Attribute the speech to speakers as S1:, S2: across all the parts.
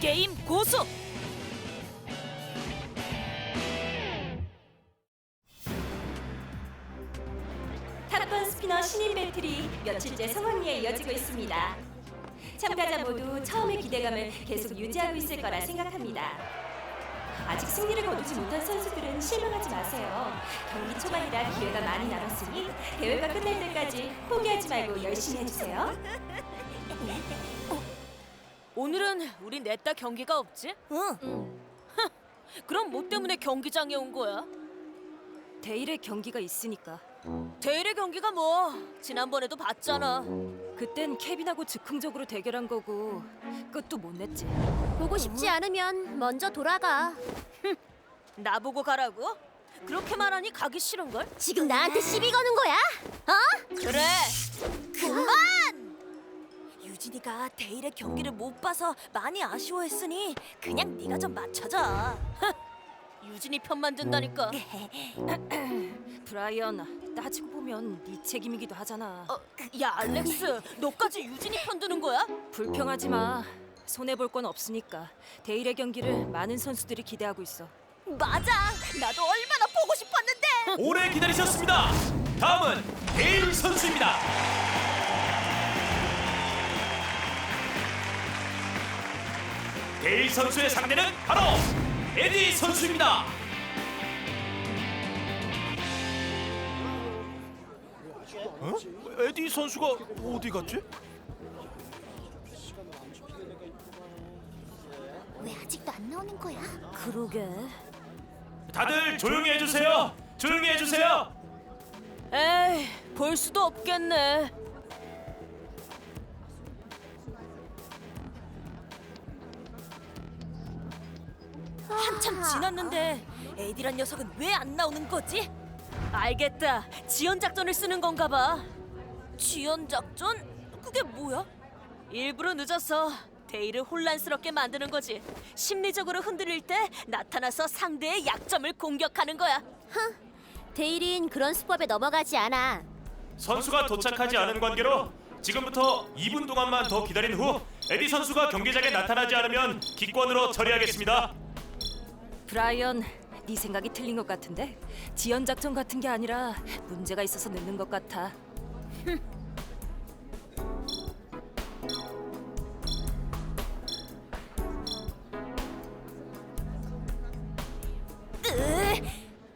S1: 게임 고수.
S2: 탑건 스피너 신인 배틀이 며칠째 성황리에 이어지고 있습니다. 참가자 모두 처음의 기대감을 계속 유지하고 있을 거라 생각합니다. 아직 승리를 거두지 못한 선수들은 실망하지 마세요. 경기 초반이라 기회가 많이 남았으니 대회가 끝날 때까지 포기하지 말고 열심히 해주세요.
S1: 오늘은 우리 냈다 경기가 없지?
S3: 응.
S1: 그럼 뭐 때문에 경기장에 온 거야?
S2: 대일의 경기가 있으니까.
S1: 대일의 경기가 뭐 지난번에도 봤잖아.
S2: 그땐 케빈하고 즉흥적으로 대결한 거고 끝도 못 냈지.
S3: 보고 싶지 않으면 먼저 돌아가.
S1: 나보고 가라고? 그렇게 말하니 가기 싫은 걸?
S3: 지금 나한테 시비 거는 거야? 어?
S1: 그래.
S3: 그만!
S1: 유진이가 대일의 경기를 못 봐서 많이 아쉬워했으니 그냥 네가 좀 맞춰줘. 유진이 편만 든다니까.
S2: 브라이언, 따지고 보면 네 책임이기도 하잖아.
S1: 어, 야 알렉스, 너까지 유진이 편 드는 거야?
S2: 불평하지 마. 손해 볼 건 없으니까 대일의 경기를 많은 선수들이 기대하고 있어.
S1: 맞아. 나도 얼마나 보고 싶었는데.
S4: 오래 기다리셨습니다. 다음은 데일 선수입니다. 데일 선수의 상대는 바로 에디 선수입니다. 어? 에디 선수가 어디 갔지?
S3: 왜 아직도 안 나오는 거야?
S1: 그러게.
S4: 다들 조용히 해주세요. 조용히 해주세요.
S1: 에이, 볼 수도 없겠네. 지났는데 에디란 녀석은 왜 안 나오는 거지? 알겠다. 지연 작전을 쓰는 건가 봐. 지연 작전? 그게 뭐야? 일부러 늦어서 데이를 혼란스럽게 만드는 거지. 심리적으로 흔들릴 때 나타나서 상대의 약점을 공격하는 거야.
S3: 데일인 그런 수법에 넘어가지 않아.
S4: 선수가 도착하지 않은 관계로 지금부터 2분 동안만 더 기다린 후 에디 선수가 경기장에 나타나지 않으면 기권으로 처리하겠습니다.
S2: 브라이언, 네 생각이 틀린 것 같은데 지연 작전 같은 게 아니라 문제가 있어서 늦는 것 같아.
S1: 으,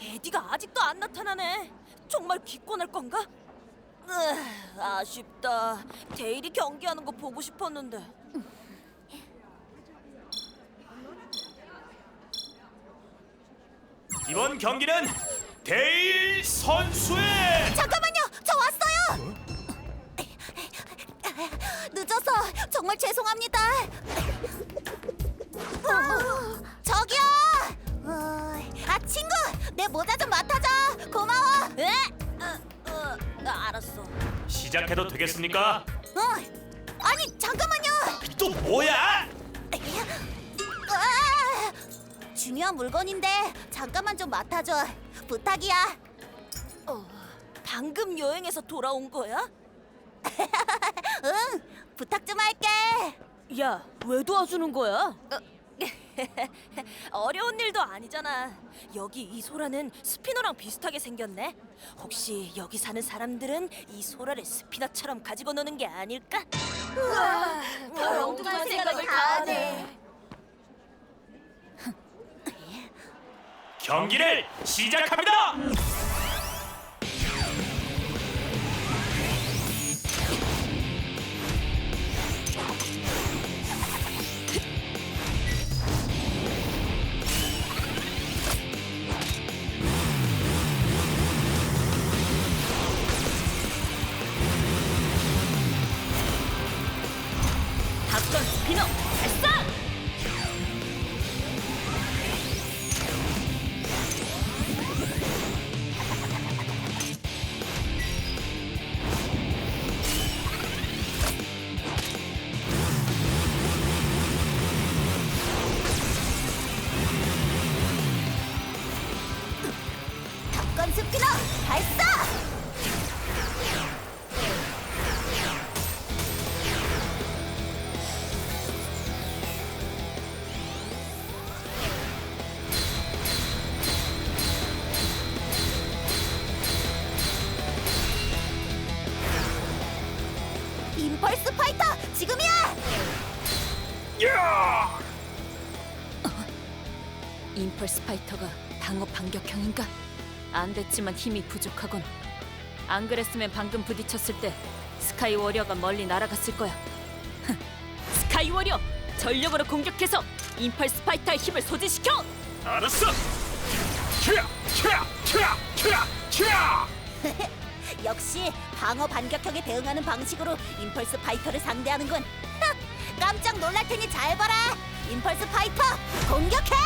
S1: 에디가 아직도 안 나타나네. 정말 기권할 건가? 으, 아쉽다. 데일이 경기하는 거 보고 싶었는데.
S4: 이번 경기는 데일 선수의
S3: 잠깐만요, 저 왔어요. 늦어서 정말 죄송합니다. 어, 저기요. 어, 아 친구, 내 모자 좀 맡아줘. 고마워.
S1: 에? 어, 어, 알았어.
S4: 시작해도 되겠습니까?
S3: 어, 아니 잠깐만요.
S4: 또 뭐야?
S3: 중요한 물건인데 잠깐만 좀 맡아줘. 부탁이야.
S1: 어, 방금 여행에서 돌아온 거야?
S3: 응, 부탁 좀 할게.
S1: 야, 왜 도와주는 거야? 어려운 일도 아니잖아. 여기 이 소라는 스피너랑 비슷하게 생겼네. 혹시 여기 사는 사람들은 이 소라를 스피너처럼 가지고 노는 게 아닐까?
S3: 별 엉뚱한 생각을 다 하네.
S4: 경기를 시작합니다.
S1: 스피너 발사!
S3: 임펄스 파이터 지금이야!
S5: 임펄스 파이터가 방어 반격형인가? 안 됐지만 힘이 부족하군. 안 그랬으면 방금 부딪혔을 때 스카이 워리어가 멀리 날아갔을 거야. 흥, 스카이 워리어 전력으로 공격해서 임펄스 파이터의 힘을 소진시켜.
S4: 알았어. 캬, 캬, 캬, 캬, 캬.
S3: 역시 방어 반격형에 대응하는 방식으로 임펄스 파이터를 상대하는 군. 깜짝 놀랄 테니 잘 봐라. 임펄스 파이터 공격해!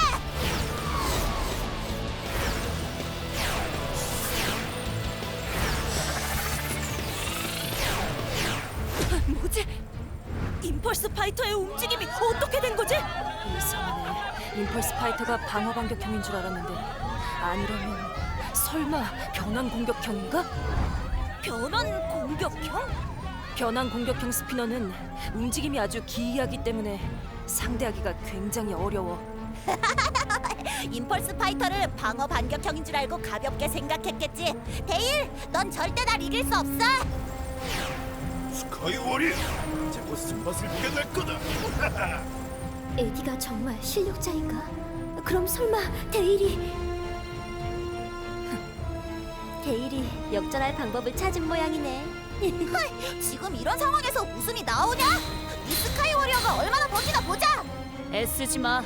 S5: 뭐지? 임펄스 파이터의 움직임이 어떻게 된 거지? 이상하네. 임펄스 파이터가 방어 반격형인 줄 알았는데 아니라면 설마 변환 공격형인가? 변환 공격형? 변환 공격형 스피너는 움직임이 아주 기이하기 때문에 상대하기가 굉장히 어려워.
S3: 임펄스 파이터를 방어 반격형인 줄 알고 가볍게 생각했겠지. 데일, 넌 절대 날 이길 수 없어.
S6: 스카이 워리어 이제 곧 쓴맛을 보게 될 거다
S7: 에디가 정말 실력자인가? 그럼 설마 데일이 데일이 역전할 방법을 찾은 모양이네.
S3: 헐, 지금 이런 상황에서 웃음이 나오냐? 이 스카이 워리어가 얼마나 버티나 보자.
S5: 애쓰지 마.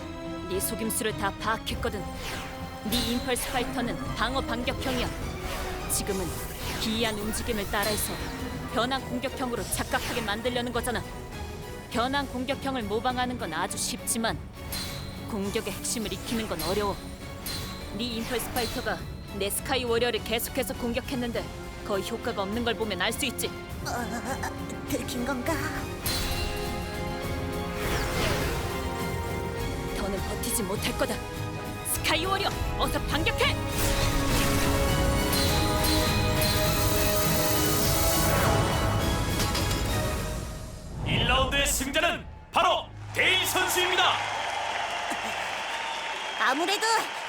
S5: 네 속임수를 다 파악했거든. 네 임펄스 파이터는 방어 반격형이야. 지금은 기이한 움직임을 따라해서 변환 공격형으로 착각하게 만들려는 거잖아. 변환 공격형을 모방하는 건 아주 쉽지만 공격의 핵심을 익히는 건 어려워. 네 임펄스 파이터가 내 스카이 워리어를 계속해서 공격했는데 거의 효과가 없는 걸 보면 알 수 있지.
S3: 어, 들킨 건가?
S5: 더는 버티지 못할 거다. 스카이 워리어, 어서 반격해!
S4: 1라운드의 승자는 바로 데일 선수입니다.
S3: 아무래도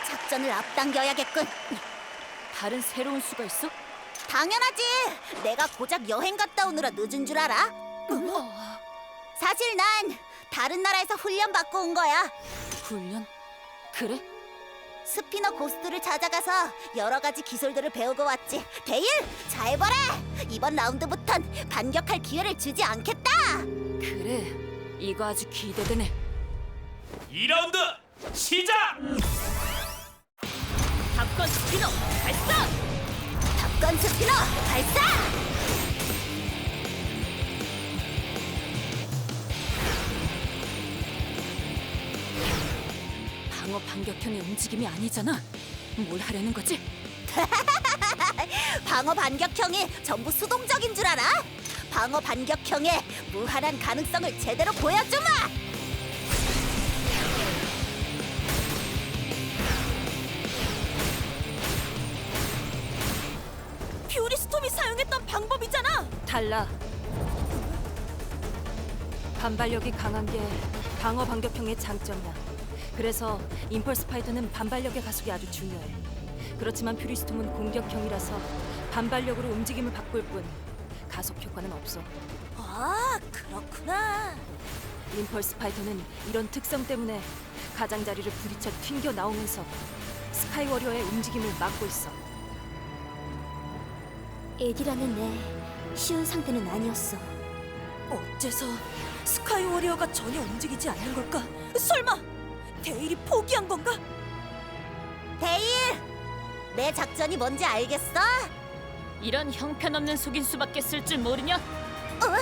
S3: 작전을 앞당겨야겠군.
S5: 다른 새로운 수가 있어?
S3: 당연하지. 내가 고작 여행 갔다 오느라 늦은 줄 알아? 사실 난 다른 나라에서 훈련 받고 온 거야.
S5: 훈련? 그래?
S3: 스피너 고스트를 찾아가서 여러 가지 기술들을 배우고 왔지. 데일, 잘 봐라. 이번 라운드부턴 반격할 기회를 주지 않겠다.
S5: 그래. 이거 아주 기대되네.
S4: 2라운드 시작.
S5: 탑건 스피너 발사!
S3: 탑건 스피너 발사!
S5: 방어 반격형의 움직임이 아니잖아. 뭘 하려는 거지?
S3: 방어 반격형이 전부 수동적인 줄 알아? 방어 반격형의 무한한 가능성을 제대로 보여주마!
S5: 달라. 반발력이 강한 게 방어 반격형의 장점이야. 그래서 임펄스 파이터는 반발력의 가속이 아주 중요해. 그렇지만 퓨리스톰은 공격형이라서 반발력으로 움직임을 바꿀 뿐 가속 효과는 없어.
S3: 아, 그렇구나.
S5: 임펄스 파이터는 이런 특성 때문에 가장자리를 부딪혀 튕겨 나오면서 스카이 워리어의 움직임을 막고 있어.
S7: 에디라는 애 쉬운 상태는 아니었어.
S5: 어째서 스카이 워리어가 전혀 움직이지 않는 걸까? 설마 데일이 포기한 건가?
S3: 데일, 내 작전이 뭔지 알겠어?
S5: 이런 형편없는 속임수밖에 쓸 줄 모르냐?
S3: 어,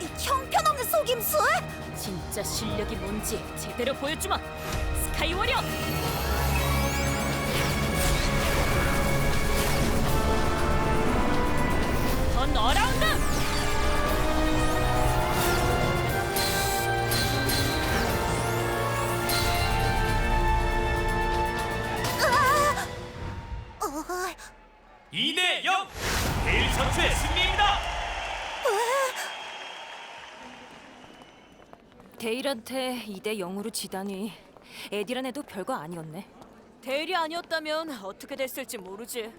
S3: 이 형편없는 속임수?
S5: 진짜 실력이 뭔지 제대로 보여주마. 스카이 워리어. 던 어라운드.
S3: 어,
S4: 2대 0. 데일 선수의 승리입니다.
S5: 데일한테 2대 0으로 지다니 에디란 애도 별거 아니었네. 데일이 아니었다면 어떻게 됐을지 모르지.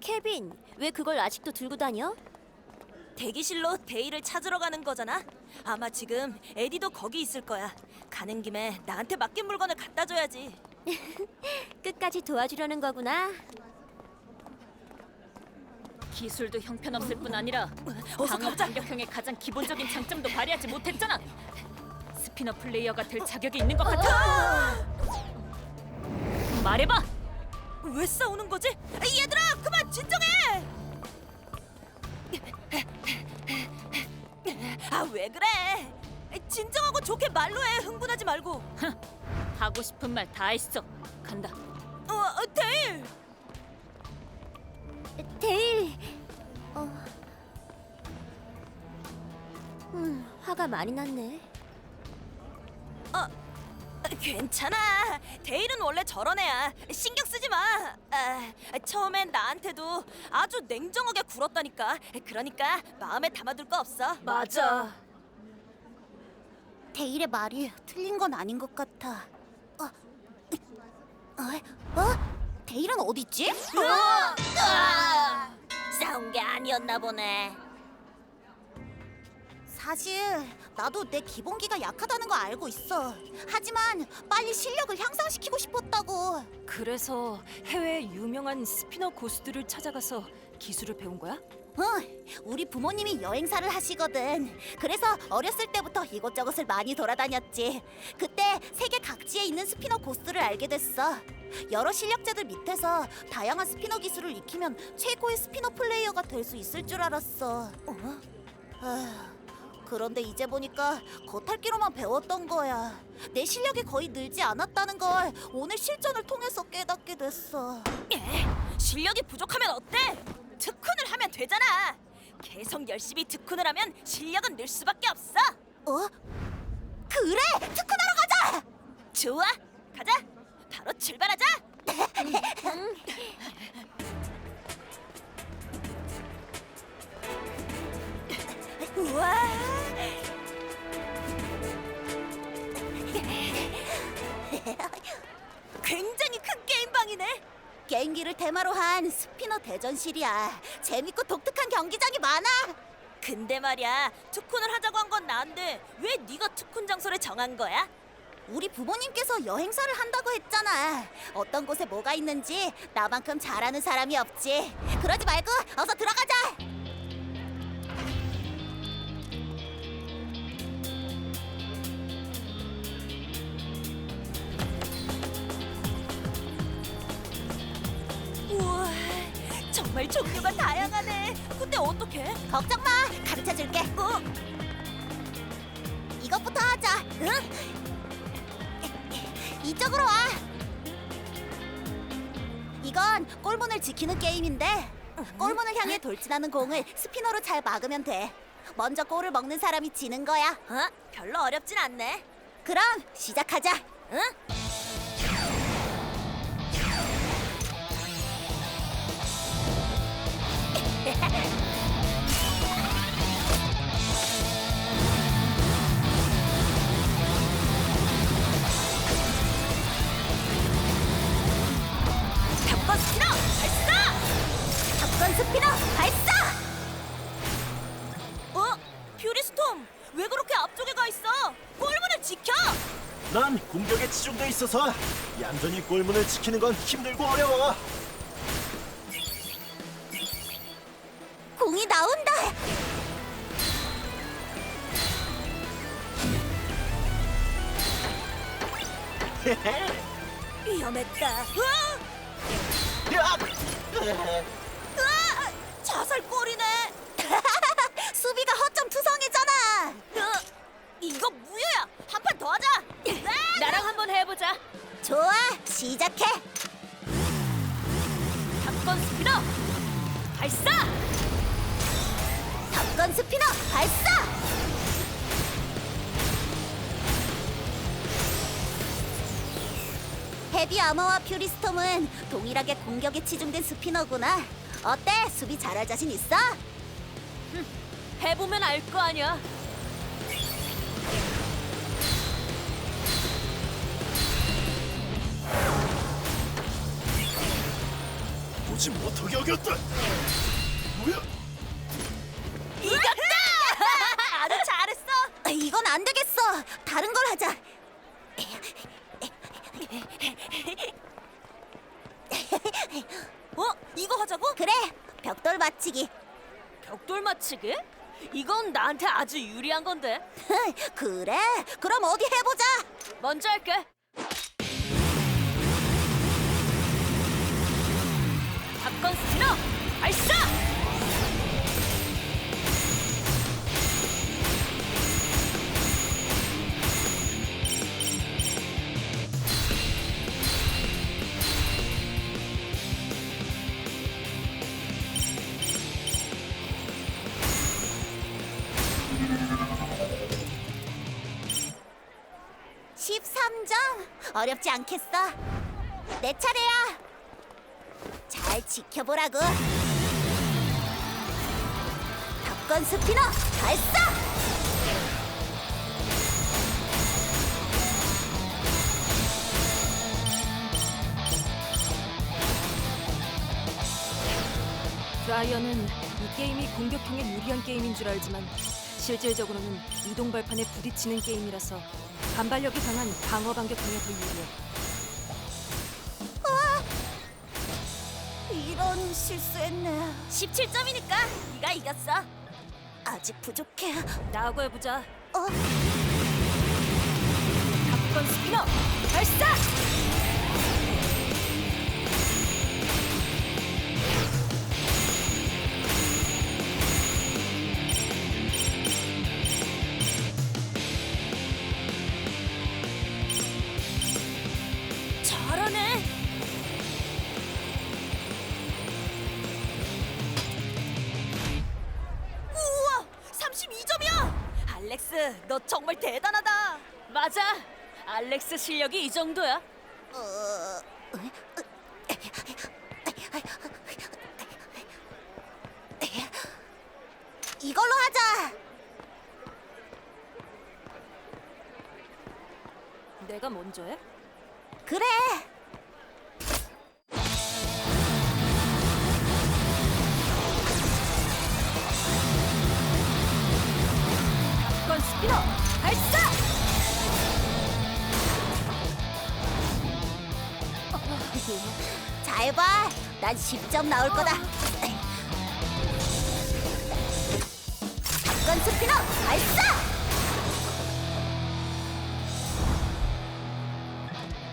S7: 케빈, 왜 그걸 아직도 들고 다녀?
S1: 대기실로 데이를 찾으러 가는 거잖아. 아마 지금 에디도 거기 있을 거야. 가는 김에 나한테 맡긴 물건을 갖다 줘야지.
S7: 끝까지 도와주려는 거구나.
S1: 기술도 형편없을 뿐 아니라
S2: 어서
S1: 방어
S2: 가보자.
S1: 반격형의 가장 기본적인 장점도 발휘하지 못했잖아. 스피너 플레이어가 될 자격이 있는 것 같아. 말해봐. 왜 싸우는 거지? 얘들아, 그만 진정해. 아, 왜 그래? 진정하고 좋게 말로 해. 흥분하지 말고. 하고 싶은 말 다 했어. 간다. 어, 어, 데일.
S7: 데일. 어. 음, 화가 많이 났네.
S1: 아, 괜찮아. 데일은 원래 저런 애야. 신경 쓰지 마. 아, 처음엔 나한테도 아주 냉정하게 굴었다니까. 그러니까 마음에 담아둘 거 없어. 맞아.
S3: 데일의 말이 틀린 건 아닌 것 같아. 어? 어? 어? 데일은 어딨지?
S1: 아! 싸운 게 아니었나 보네.
S3: 사실 나도 내 기본기가 약하다는 거 알고 있어. 하지만 빨리 실력을 향상시키고 싶었다고.
S2: 그래서 해외 유명한 스피너 고수들을 찾아가서 기술을 배운 거야?
S3: 어, 우리 부모님이 여행사를 하시거든. 그래서 어렸을 때부터 이곳저곳을 많이 돌아다녔지. 그때 세계 각지에 있는 스피너 고수들을 알게 됐어. 여러 실력자들 밑에서 다양한 스피너 기술을 익히면 최고의 스피너 플레이어가 될 수 있을 줄 알았어. 어? 아휴, 그런데 이제 보니까 겉핥기로만 배웠던 거야. 내 실력이 거의 늘지 않았다는 걸 오늘 실전을 통해서 깨닫게 됐어.
S1: 예, 실력이 부족하면 어때? 특훈을 하면 되잖아. 계속 열심히 특훈을 하면 실력은 늘 수밖에 없어.
S3: 어? 그래! 특훈하러 가자!
S1: 좋아, 가자. 바로 출발하자. 우와. 큰 게임방이네.
S3: 게임기를 테마로 한 스피너 대전실이야. 재밌고 독특한 경기장이 많아.
S1: 근데 말이야, 특훈을 하자고 한 건 나인데 왜 네가 특훈 장소를 정한 거야?
S3: 우리 부모님께서 여행사를 한다고 했잖아. 어떤 곳에 뭐가 있는지 나만큼 잘 아는 사람이 없지. 그러지 말고 어서 들어가자.
S1: 종류가 다양하네. 근데 어떻게?
S3: 걱정 마. 가르쳐 줄게.
S1: 어?
S3: 이것부터 하자. 응? 이쪽으로 와. 이건 골문을 지키는 게임인데 골문을 향해 돌진하는 공을 스피너로 잘 막으면 돼. 먼저 골을 먹는 사람이 지는 거야.
S1: 어? 별로 어렵진 않네.
S3: 그럼 시작하자.
S1: 응?
S6: 있어서 얌전히 골문을 지키는 건 힘들고 어려워.
S3: 공이 나온다.
S1: 위험했다. 으아!
S6: 야!
S1: 으아!
S3: 좋아, 시작해.
S1: 탑건 스피너 발사!
S3: 탑건 스피너 발사! 헤비 아머와 퓨리스톰은 동일하게 공격에 치중된 스피너구나. 어때? 수비 잘할 자신 있어?
S1: 해보면 알 거 아니야.
S6: 지 못하게 하겠다. 뭐야?
S1: 이겼다! 아주 잘했어. 이건 안 되겠어.
S3: 다른 걸 하자.
S1: 어? 이거 하자고?
S3: 그래. 벽돌 맞히기.
S1: 벽돌 맞히기? 이건 나한테 아주 유리한 건데.
S3: 그래. 그럼 어디 해보자.
S1: 먼저 할게. 사건 스피너 발사!
S3: 십삼 점 어렵지 않겠어. 내 차례야. 잘 지켜보라고. 탑건 스피너 발사!
S2: 드라이어는 이 게임이 공격형에 유리한 게임인 줄 알지만 실질적으로는 이동 발판에 부딪히는 게임이라서 반발력이 강한 방어 반격형에 더 유리해.
S3: 이런 실수했네.
S1: 17점이니까 네가 이겼어.
S3: 아직 부족해.
S2: 나하고 해보자.
S3: 어?
S2: 탑건 스피너 발사!
S1: 렉스 실력이 이 정도야.
S3: 어... 이걸로 하자.
S2: 내가 먼저 해?
S3: 그래. 난 10점 나올 거다. 탑건 스피너 발사!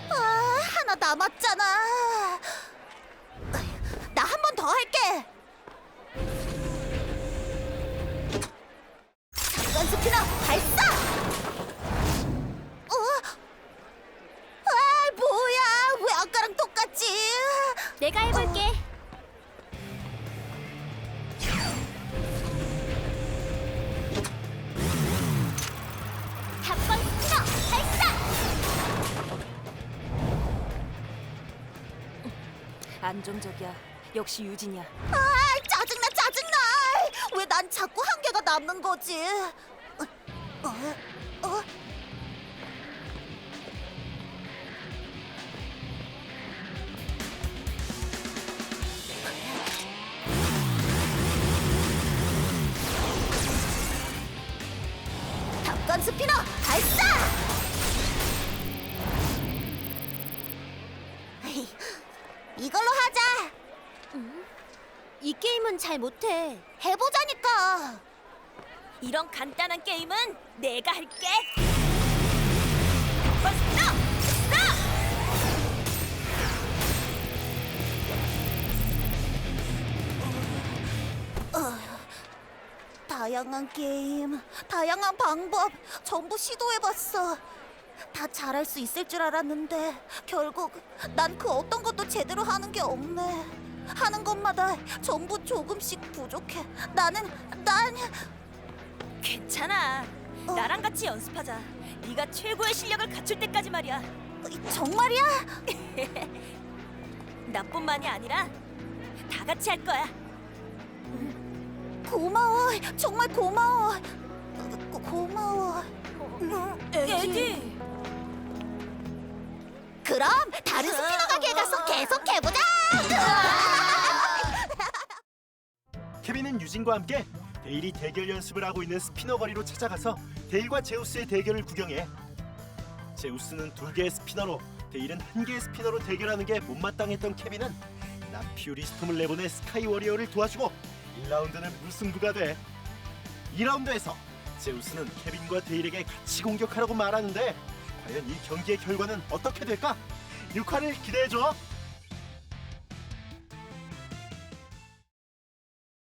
S3: 아, 하나 남았잖아. 나 한 번 더 할게. 탑건 스피너 발사! 어? 아?
S7: 내가 해볼게.
S2: 안정적이야. 역시 유진이야.
S3: 아, 짜증나, 짜증나! 왜 난 자꾸 한 개가 남는 거지?
S1: 이런 간단한 게임은 내가 할게. 버스터! 스톱!
S3: 다양한 게임, 다양한 방법 전부 시도해봤어. 다 잘할 수 있을 줄 알았는데 결국 난 그 어떤 것도 제대로 하는 게 없네. 하는 것마다 전부 조금씩 부족해. 나는 난
S1: 괜찮아.
S3: 어.
S1: 나랑 같이 연습하자. 네가 최고의 실력을 갖출 때까지 말이야.
S3: 정말이야?
S1: 나뿐만이 아니라 다 같이 할 거야.
S3: 고마워. 정말 고마워. 고, 고마워.
S1: 에디.
S3: 그럼 다른 스피너 가게에 가서 계속 해보자.
S6: 케빈은 유진과 함께 데일이 대결 연습을 하고 있는 스피너 거리로 찾아가서 데일과 제우스의 대결을 구경해. 제우스는 두 개의 스피너로 데일은 한 개의 스피너로 대결하는 게 못마땅했던 케빈은 나퓨리 스톰을 내보내 스카이 워리어를 도와주고 1라운드는 무승부가 돼. 2라운드에서 제우스는 케빈과 데일에게 같이 공격하라고 말하는데 과연 이 경기의 결과는 어떻게 될까? 6화를 기대해줘